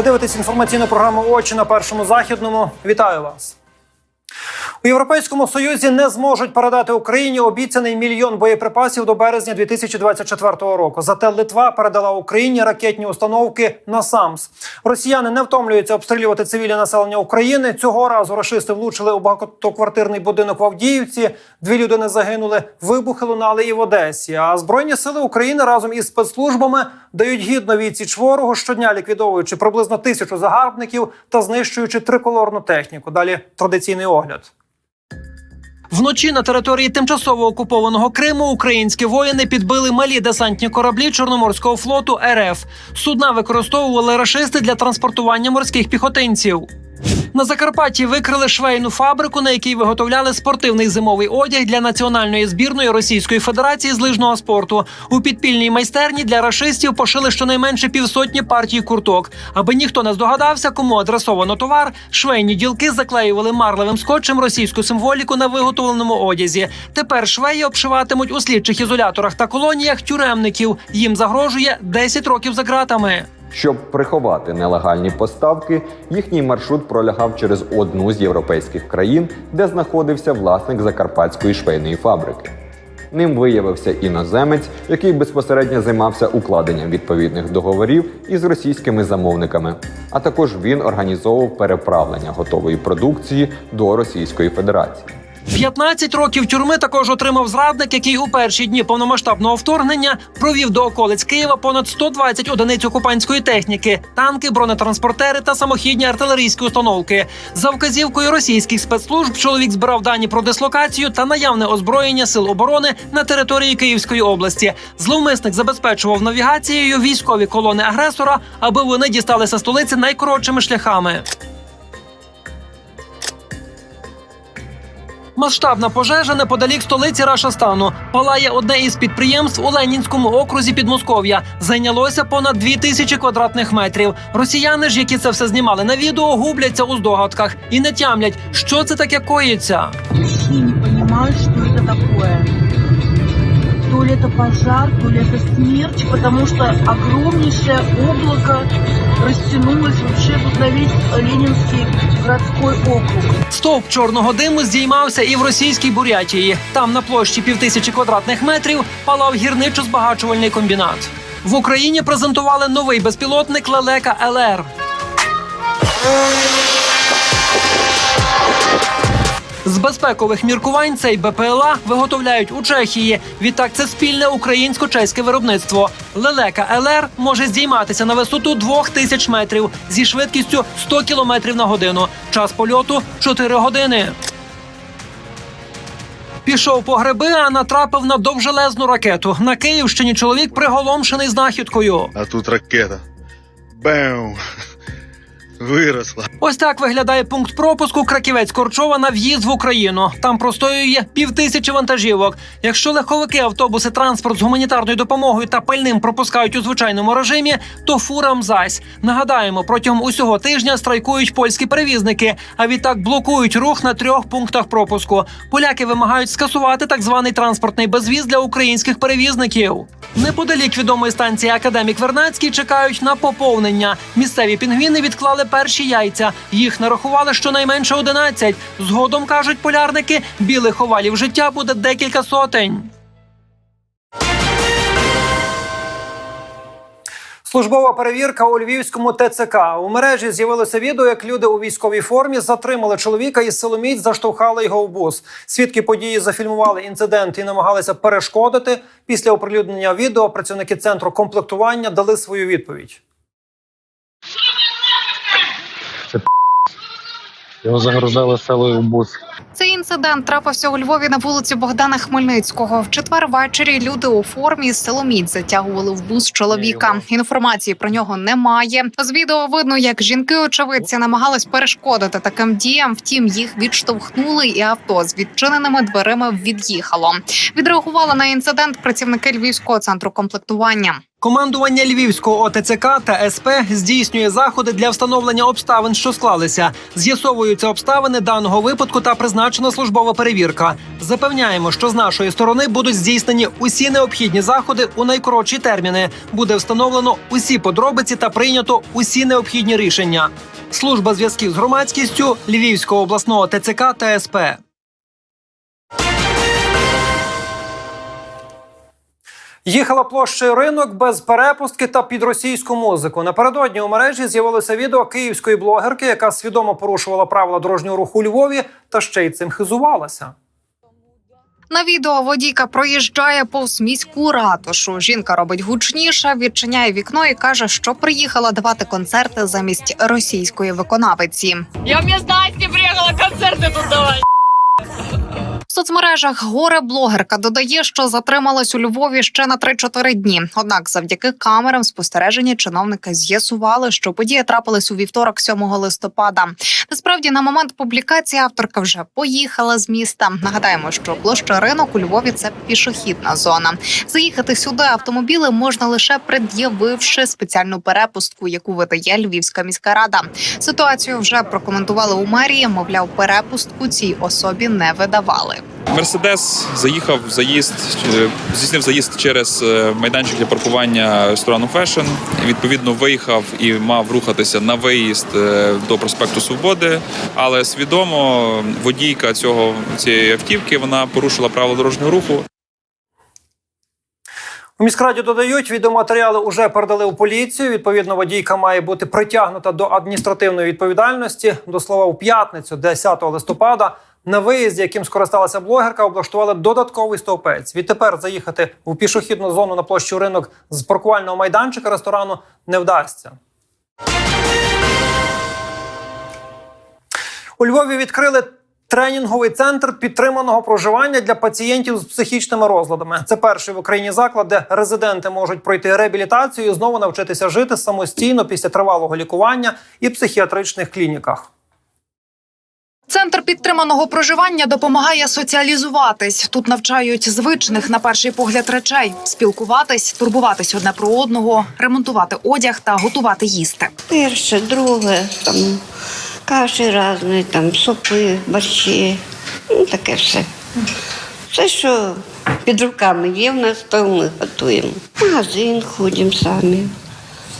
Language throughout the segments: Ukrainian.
Ви дивитесь інформаційну програму Очі на першому західному. Вітаю вас. У Європейському Союзі не зможуть передати Україні обіцяний мільйон боєприпасів до березня 2024 року. Зате Литва передала Україні ракетні установки на САМС. Росіяни не втомлюються обстрілювати цивільне населення України. Цього разу рашисти влучили у багатоквартирний будинок в Авдіївці. Дві людини загинули. Вибухи лунали і в Одесі. А збройні сили України разом із спецслужбами дають гідно відсіч ворогу, щодня ліквідовуючи приблизно тисячу загарбників та знищуючи триколорну техніку. Далі традиційний огляд. Вночі на території тимчасово окупованого Криму українські воїни підбили малі десантні кораблі Чорноморського флоту РФ. Судна використовували рашисти для транспортування морських піхотинців. На Закарпатті викрили швейну фабрику, на якій виготовляли спортивний зимовий одяг для національної збірної Російської Федерації з лижного спорту. У підпільній майстерні для рашистів пошили щонайменше півсотні партій курток. Аби ніхто не здогадався, кому адресовано товар, швейні ділки заклеювали марлевим скотчем російську символіку на виготовленому одязі. Тепер швеї обшиватимуть у слідчих ізоляторах та колоніях тюремників. Їм загрожує 10 років за ґратами. Щоб приховати нелегальні поставки, їхній маршрут пролягав через одну з європейських країн, де знаходився власник закарпатської швейної фабрики. Ним виявився іноземець, який безпосередньо займався укладенням відповідних договорів із російськими замовниками. А також він організовував переправлення готової продукції до Російської Федерації. 15 років тюрми також отримав зрадник, який у перші дні повномасштабного вторгнення провів до околиць Києва понад 120 одиниць окупантської техніки, танки, бронетранспортери та самохідні артилерійські установки. За вказівкою російських спецслужб чоловік збирав дані про дислокацію та наявне озброєння сил оборони на території Київської області. Зловмисник забезпечував навігацією військові колони агресора, аби вони дісталися столиці найкоротшими шляхами. Масштабна пожежа неподалік столиці Рашастану. Палає одне із підприємств у Ленінському окрузі Підмосков'я. Зайнялося понад дві тисячі квадратних метрів. Росіяни ж, які це все знімали на відео, губляться у здогадках і не тямлять, що це таке коїться. вообще не понимаю, що це такое. То ли это пожар, то ли это смерч, потому что огромнейшее облако растянулось вообще тут на весь Ленинский городской округ. Стовп чорного диму здіймався і в російській Бурятії. Там на площі півтисячі квадратних метрів палав гірничо-збагачувальний комбінат. В Україні презентували новий безпілотник Лелека ЛР. З безпекових міркувань цей БПЛА виготовляють у Чехії. Відтак це спільне українсько-чеське виробництво. Лелека ЛР може здійматися на висоту 2000 метрів зі швидкістю 100 км на годину. Час польоту 4 години. Пішов по гриби, а натрапив на довжелезну ракету. На Київщині чоловік приголомшений знахідкою. А тут ракета. Бем! Виросла. Ось так виглядає пункт пропуску Краківець Корчова на в'їзд в Україну. Там простоює півтисячі вантажівок. Якщо легковики, автобуси, транспорт з гуманітарною допомогою та пальним пропускають у звичайному режимі, то фурам зась. Нагадаємо, протягом усього тижня страйкують польські перевізники, а відтак блокують рух на трьох пунктах пропуску. Поляки вимагають скасувати так званий транспортний безвіз для українських перевізників. Неподалік відомої станції Академік Вернацький чекають на поповнення. Місцеві пінгвіни відклали перші яйця. Їх нарахували щонайменше 11. Згодом кажуть полярники, білих овалів життя буде декілька сотень. Службова перевірка у львівському ТЦК. У мережі з'явилося відео, як люди у військовій формі затримали чоловіка і силоміць заштовхали його в бус. Свідки події зафільмували інцидент і намагалися перешкодити. Після оприлюднення відео працівники центру комплектування дали свою відповідь. Його загрузили селою в бус. Цей інцидент трапився у Львові на вулиці Богдана Хмельницького. В четвер ввечері люди у формі з силоміць затягували в бус чоловіка. Інформації про нього немає. З відео видно, як жінки очевидці намагались перешкодити таким діям. Втім, їх відштовхнули, і авто з відчиненими дверима від'їхало. Відреагували на інцидент працівники львівського центру комплектування. Командування Львівського ОТЦК та СП здійснює заходи для встановлення обставин, що склалися. З'ясовуються обставини даного випадку та призначена службова перевірка. Запевняємо, що з нашої сторони будуть здійснені усі необхідні заходи у найкоротші терміни. Буде встановлено усі подробиці та прийнято усі необхідні рішення. Служба зв'язків з громадськістю Львівського обласного ТЦК та СП. Їхала площею ринок без перепустки та під російську музику. Напередодні у мережі з'явилося відео київської блогерки, яка свідомо порушувала правила дорожнього руху у Львові та ще й цим хизувалася. На відео водійка проїжджає повз міську ратушу. Жінка робить гучніше, відчиняє вікно і каже, що приїхала давати концерти замість російської виконавиці. Я вместо Асти приехала концерты тут давать. В соцмережах горе блогерка додає, що затрималась у Львові ще на 3-4 дні. Однак, завдяки камерам спостереження чиновники з'ясували, що подія трапилась у вівторок, 7 листопада. Насправді, на момент публікації авторка вже поїхала з міста. Нагадаємо, що площа ринок у Львові це пішохідна зона. Заїхати сюди автомобіли можна лише пред'явивши спеціальну перепустку, яку видає Львівська міська рада. Ситуацію вже прокоментували у мерії. Мовляв, перепустку цій особі не видавали. Мерседес заїхав в заїзд, е, здійснив заїзд через е, майданчик для паркування ресторану Фешн. Відповідно, виїхав і мав рухатися на виїзд е, до проспекту Свободи. Але свідомо водійка цього цієї автівки вона порушила правила дорожнього руху. У міськраді додають, відеоматеріали вже передали у поліцію. Відповідно, водійка має бути притягнута до адміністративної відповідальності. До слова, у п'ятницю, 10 листопада, на виїзді, яким скористалася блогерка, облаштували додатковий стовпець. Відтепер заїхати в пішохідну зону на площу ринок з паркувального майданчика ресторану не вдасться. У Львові відкрили тренінговий центр підтриманого проживання для пацієнтів з психічними розладами. Це перший в Україні заклад, де резиденти можуть пройти реабілітацію і знову навчитися жити самостійно після тривалого лікування і психіатричних клініках. Центр підтриманого проживання допомагає соціалізуватись. Тут навчають звичних на перший погляд речей: спілкуватись, турбуватись одне про одного, ремонтувати одяг та готувати їсти. Перше, друге, там каші різні, там супи, борщі, ну таке все. Все, що під руками є в нас, то ми готуємо. Магазин ходимо самі,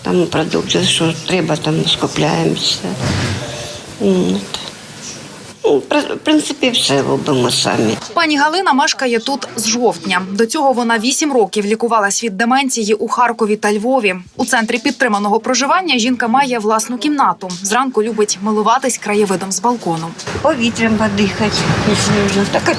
там продукти, що треба, там скупляємося. От. Ну, в принципі, все робимо самі. Пані Галина мешкає тут з жовтня. До цього вона вісім років лікувалась від деменції у Харкові та Львові. У центрі підтриманого проживання жінка має власну кімнату. Зранку любить милуватись краєвидом з балкону. Повітрям подихати, якщо так.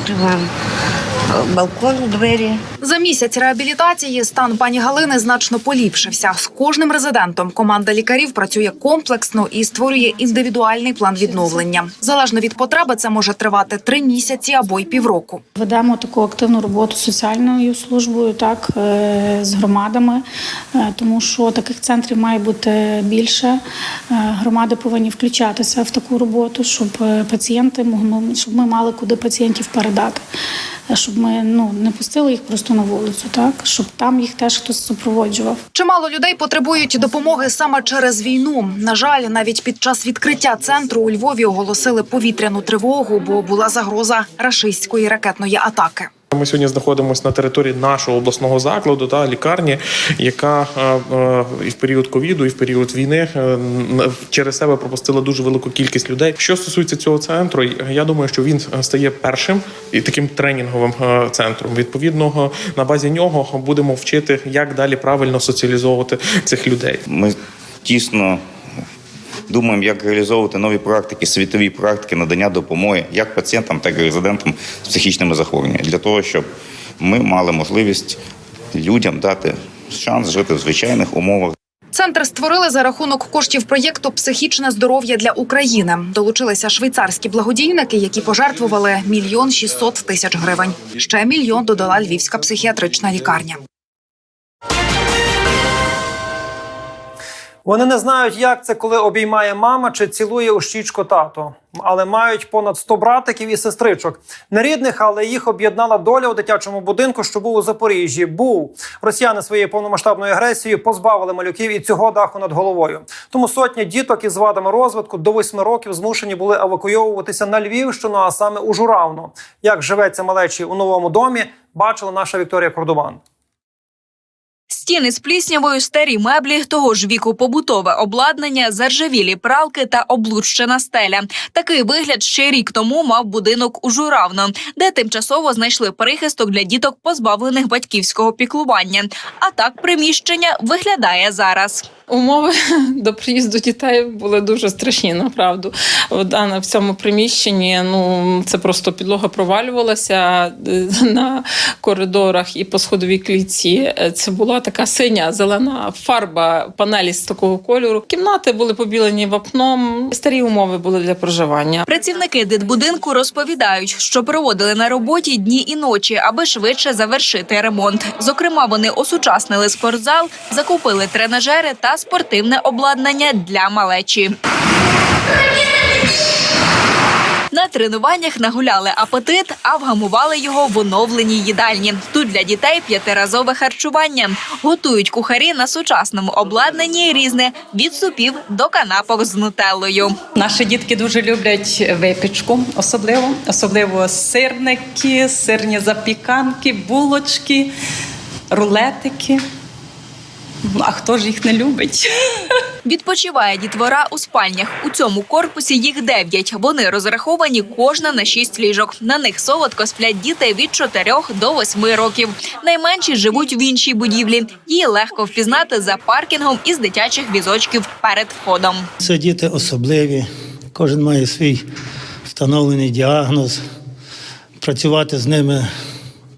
Балкон, двері. За місяць реабілітації стан пані Галини значно поліпшився. З кожним резидентом команда лікарів працює комплексно і створює індивідуальний план відновлення. Залежно від потреби, це може тривати три місяці або й півроку. Ведемо таку активну роботу з соціальною службою, так е, з громадами, е, тому що таких центрів має бути більше. Е, Громади повинні включатися в таку роботу, щоб пацієнти могли, щоб ми мали куди пацієнтів передати, щоб ми ну не пустили їх просто на вулицю, так щоб там їх теж хтось супроводжував. Чимало людей потребують допомоги саме через війну. На жаль, навіть під час відкриття центру у Львові оголосили повітряну тривогу, бо була загроза рашистської ракетної атаки. Ми сьогодні знаходимося на території нашого обласного закладу та лікарні, яка е, е, і в період ковіду, і в період війни е, через себе пропустила дуже велику кількість людей. Що стосується цього центру, я думаю, що він стає першим і таким тренінговим центром. Відповідно, на базі нього будемо вчити, як далі правильно соціалізовувати цих людей. Ми тісно думаємо, як реалізовувати нові практики, світові практики надання допомоги як пацієнтам, так і резидентам з психічними захворюваннями, для того, щоб ми мали можливість людям дати шанс жити в звичайних умовах. Центр створили за рахунок коштів проєкту Психічне здоров'я для України. Долучилися швейцарські благодійники, які пожертвували мільйон шістсот тисяч гривень. Ще мільйон додала львівська психіатрична лікарня. Вони не знають, як це, коли обіймає мама чи цілує у щічку тато. Але мають понад 100 братиків і сестричок. Не рідних, але їх об'єднала доля у дитячому будинку, що був у Запоріжжі. Був росіяни своєю повномасштабною агресією позбавили малюків і цього даху над головою. Тому сотні діток із вадами розвитку до 8 років змушені були евакуйовуватися на Львівщину, а саме у Журавну. Як живеться малечі у новому домі, бачила наша Вікторія Кордубан. Стіни з пліснявою, старі меблі, того ж віку побутове обладнання, заржавілі пралки та облущена стеля. Такий вигляд ще рік тому мав будинок у Журавно, де тимчасово знайшли прихисток для діток, позбавлених батьківського піклування. А так приміщення виглядає зараз. Умови до приїзду дітей були дуже страшні, направду. От, а в цьому приміщенні ну це просто підлога провалювалася е, на коридорах і по сходовій клітці. Е, Це була така синя зелена фарба, панелі з такого кольору. Кімнати були побілені вапном. Старі умови були для проживання. Працівники дитбудинку розповідають, що проводили на роботі дні і ночі, аби швидше завершити ремонт. Зокрема, вони осучаснили спортзал, закупили тренажери та спортивне обладнання для малечі. На тренуваннях нагуляли апетит, а вгамували його в оновленій їдальні. Тут для дітей п'ятиразове харчування. Готують кухарі на сучасному обладнанні різне від супів до канапок з нутеллою. Наші дітки дуже люблять випічку, особливо, особливо сирники, сирні запіканки, булочки, рулетики. А хто ж їх не любить? Відпочиває дітвора у спальнях. У цьому корпусі їх дев'ять. Вони розраховані кожна на шість ліжок. На них солодко сплять діти від 4 до 8 років. Найменші живуть в іншій будівлі. Її легко впізнати за паркінгом із дитячих візочків перед входом. Це діти особливі, кожен має свій встановлений діагноз. Працювати з ними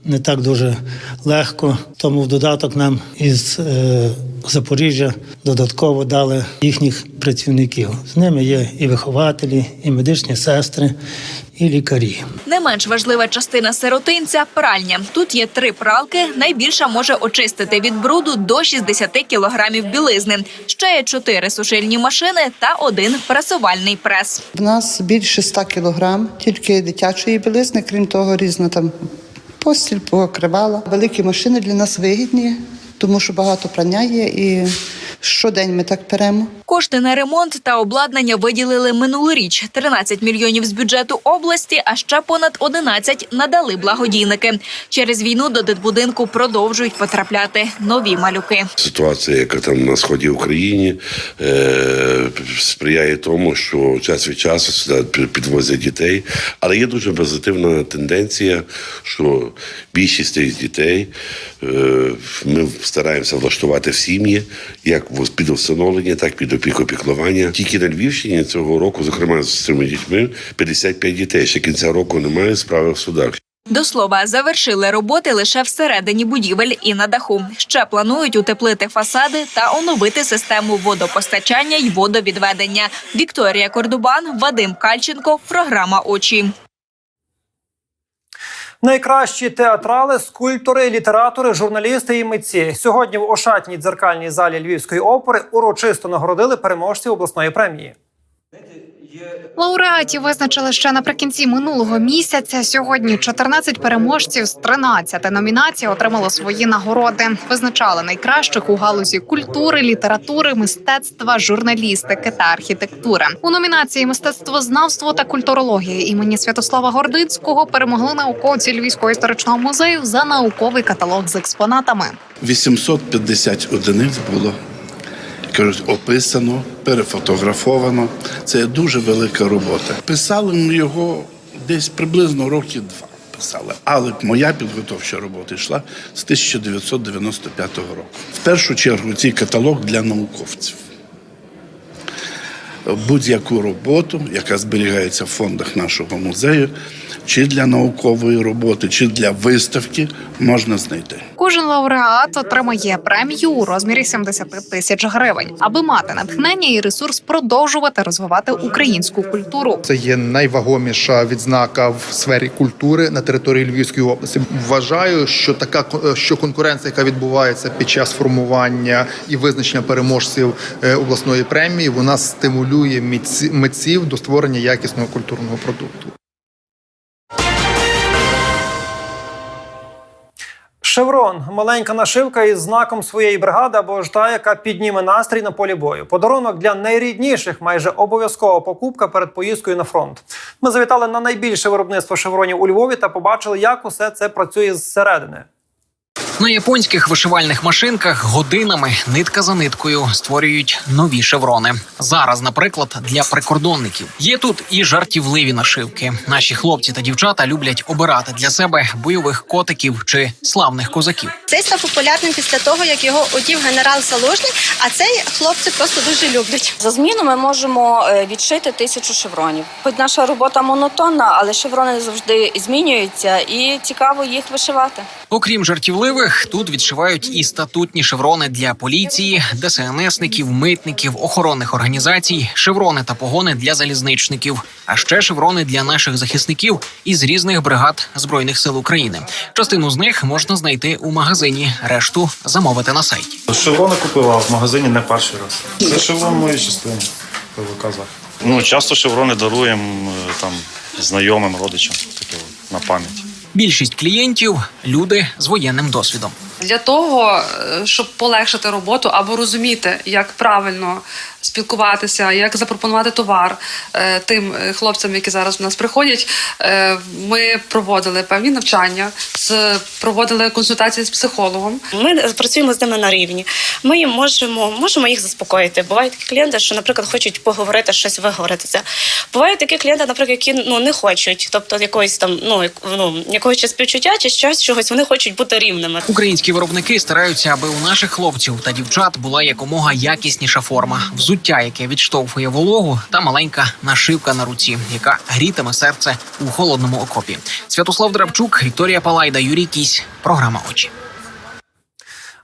не так дуже легко, тому в додаток нам із е, Запоріжжя додатково дали їхніх працівників. З ними є і вихователі, і медичні сестри, і лікарі. Не менш важлива частина сиротинця пральня. Тут є три пралки. Найбільша може очистити від бруду до 60 кілограмів білизни. Ще є чотири сушильні машини та один пресувальний прес. В нас більше 100 кілограм, тільки дитячої білизни, крім того, різна там постіль, покривала. Великі машини для нас вигідні, тому що багато прання є і щодень ми так перемо. Кошти на ремонт та обладнання виділили минулоріч – 13 мільйонів з бюджету області, а ще понад 11 надали благодійники. Через війну до дитбудинку продовжують потрапляти нові малюки. Ситуація, яка там на сході України, е, сприяє тому, що час від часу сюди підвозять дітей. Але є дуже позитивна тенденція, що більшість цих дітей е, ми стараємося влаштувати в сім'ї, як під усиновлення, так під опіку піклування. Тільки на Львівщині цього року, зокрема з цими дітьми, 55 дітей. Ще кінця року немає справи в судах. До слова, завершили роботи лише всередині будівель і на даху. Ще планують утеплити фасади та оновити систему водопостачання й водовідведення. Вікторія Кордубан, Вадим Кальченко. Програма Очі. Найкращі театрали, скульптори, літератори, журналісти і митці сьогодні в ошатній дзеркальній залі Львівської опери урочисто нагородили переможців обласної премії. Лауреатів визначили ще наприкінці минулого місяця. Сьогодні 14 переможців з 13 номінацій отримали свої нагороди. Визначали найкращих у галузі культури, літератури, мистецтва, журналістики та архітектури. У номінації мистецтвознавство та культурологія імені Святослава Гордицького перемогли науковці Львівського історичного музею за науковий каталог з експонатами. 850 одиниць було кажуть, описано, перефотографовано. Це дуже велика робота. Писали ми його десь приблизно роки два. Писали, але моя підготовча робота йшла з 1995 року. В першу чергу цей каталог для науковців. Будь-яку роботу, яка зберігається в фондах нашого музею, чи для наукової роботи, чи для виставки можна знайти. Кожен лауреат отримає премію у розмірі 70 тисяч гривень, аби мати натхнення і ресурс продовжувати розвивати українську культуру. Це є найвагоміша відзнака в сфері культури на території Львівської області. Вважаю, що така ко- що конкуренція, яка відбувається під час формування і визначення переможців е, обласної премії, вона стимулює митці- митців до створення якісного культурного продукту. Шеврон маленька нашивка із знаком своєї бригади або ж та, яка підніме настрій на полі бою. Подарунок для найрідніших, майже обов'язкова покупка перед поїздкою на фронт. Ми завітали на найбільше виробництво шевронів у Львові та побачили, як усе це працює зсередини. На японських вишивальних машинках годинами нитка за ниткою створюють нові шеврони. Зараз, наприклад, для прикордонників є тут і жартівливі нашивки. Наші хлопці та дівчата люблять обирати для себе бойових котиків чи славних козаків. Цей став популярним після того, як його одів генерал Залужний, а цей хлопці просто дуже люблять. За зміну ми можемо е, відшити тисячу шевронів. Хоч наша робота монотонна, але шеврони завжди змінюються і цікаво їх вишивати. Окрім жартівливих, тут відшивають і статутні шеврони для поліції, ДСНСників, митників, охоронних організацій, шеврони та погони для залізничників, а ще шеврони для наших захисників із різних бригад збройних сил України. Частину з них можна знайти у магазині, решту замовити на сайті. Шеврони купила в магазині не перший раз. Це шеврон моєї частини ПВК Ну, часто шеврони даруємо е, там знайомим, родичам таке на пам'ять. Більшість клієнтів люди з воєнним досвідом. для того, е, щоб полегшити роботу або розуміти, як правильно спілкуватися, як запропонувати товар е, тим е, хлопцям, які зараз до нас приходять. е, Ми проводили певні навчання, з- проводили консультації з психологом. Ми працюємо з ними на рівні. Ми їм можемо, можемо їх заспокоїти. Бувають такі клієнти, що, наприклад, хочуть поговорити, щось виговоритися. Бувають такі клієнти, наприклад, які ну не хочуть, тобто якоїсь там ну, ну якогось чи співчуття чи щось чогось. Вони хочуть бути рівними. Українські виробники стараються, аби у наших хлопців та дівчат була якомога якісніша форма, взуття, яке відштовхує вологу, та маленька нашивка на руці, яка грітиме серце у холодному окопі. Святослав Драбчук, Вікторія Палайда, Юрій Кісь. Програма очі.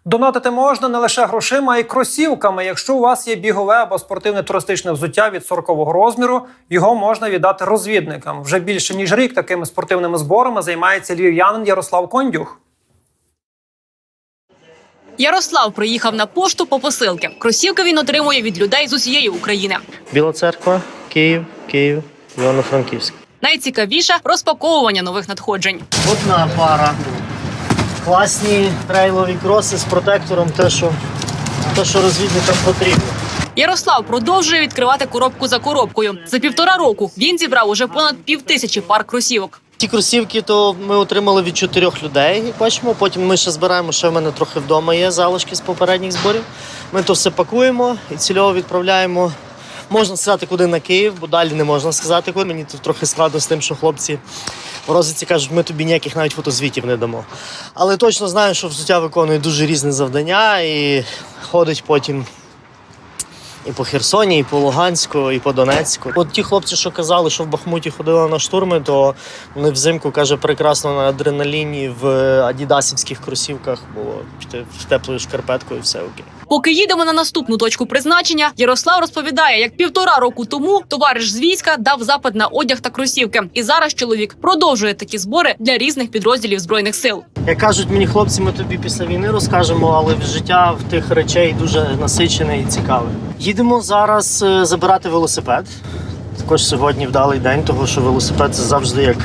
Донатити можна не лише грошима, а й кросівками. Якщо у вас є бігове або спортивне туристичне взуття від 40-го розміру, його можна віддати розвідникам. Вже більше ніж рік такими спортивними зборами займається львів'янин Ярослав Кондюх. Ярослав приїхав на пошту по посилки. Кросівки він отримує від людей з усієї України. Біла церква, Київ, Київ, Івано-Франківськ. Найцікавіше розпаковування нових надходжень. Одна пара. Класні трейлові кроси з протектором, те, що, те, що розвідникам потрібно. Ярослав продовжує відкривати коробку за коробкою. За півтора року він зібрав уже понад півтисячі пар кросівок. Ті кросівки то ми отримали від чотирьох людей, як бачимо. Потім ми ще збираємо, ще в мене трохи вдома є залишки з попередніх зборів. Ми то все пакуємо і цільово відправляємо. Можна сказати, куди на Київ, бо далі не можна сказати, куди. Мені тут трохи складно з тим, що хлопці в розвідці кажуть, ми тобі ніяких навіть фотозвітів не дамо. Але точно знаю, що взуття виконує дуже різні завдання і ходить потім і по Херсоні, і по Луганську, і по Донецьку. От ті хлопці, що казали, що в Бахмуті ходили на штурми, то вони взимку каже прекрасно на адреналіні в адідасівських кросівках було піти в теплою шкарпеткою, все окей. Поки їдемо на наступну точку призначення, Ярослав розповідає, як півтора року тому товариш з війська дав запит на одяг та кросівки. І зараз чоловік продовжує такі збори для різних підрозділів збройних сил. Як кажуть мені хлопці, ми тобі після війни розкажемо, але життя в тих речей дуже насичене і цікаве. Їдемо зараз е, забирати велосипед. Також сьогодні вдалий день, тому що велосипед це завжди як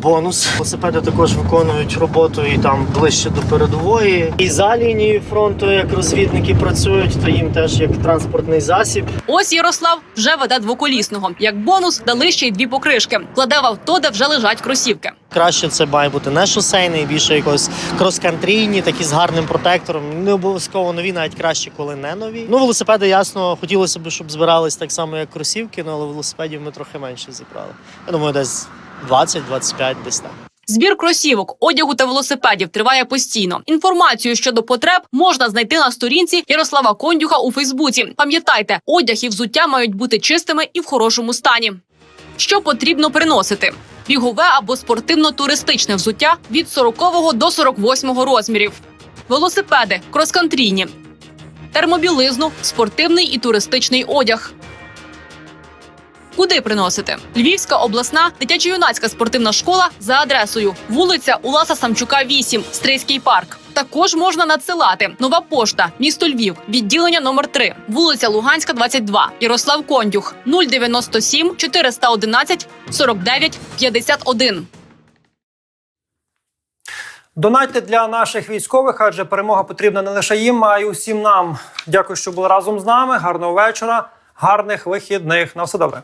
бонус. Велосипеди також виконують роботу і там ближче до передової. І за лінією фронту, як розвідники працюють, то їм теж як транспортний засіб. Ось Ярослав вже веде двоколісного. Як бонус дали ще й дві покришки. Кладе в авто, де вже лежать кросівки. Краще це має бути не шосейний, більше якось крос-кантрійні, такі з гарним протектором. Не обов'язково нові, навіть краще, коли не нові. Ну, велосипеди, ясно, хотілося б, щоб збирались так само, як кросівки, ну, але велосипедів ми трохи менше зібрали. Я думаю, десь 20-25 десь так. Збір кросівок, одягу та велосипедів триває постійно. Інформацію щодо потреб можна знайти на сторінці Ярослава Кондюха у Фейсбуці. Пам'ятайте, одяг і взуття мають бути чистими і в хорошому стані. Що потрібно приносити? Бігове або спортивно-туристичне взуття від 40 до 48 розмірів, велосипеди, кроскантрійні, термобілизну, спортивний і туристичний одяг. Куди приносити? Львівська обласна дитячо-юнацька спортивна школа за адресою вулиця Уласа Самчука, 8, Стрийський парк. Також можна надсилати нова пошта, місто Львів, відділення номер 3, вулиця Луганська, 22, Ярослав Кондюх 097 411 49 51. Донайте для наших військових, адже перемога потрібна не лише їм, а й усім нам. Дякую, що були разом з нами. Гарного вечора, гарних вихідних. На все добре.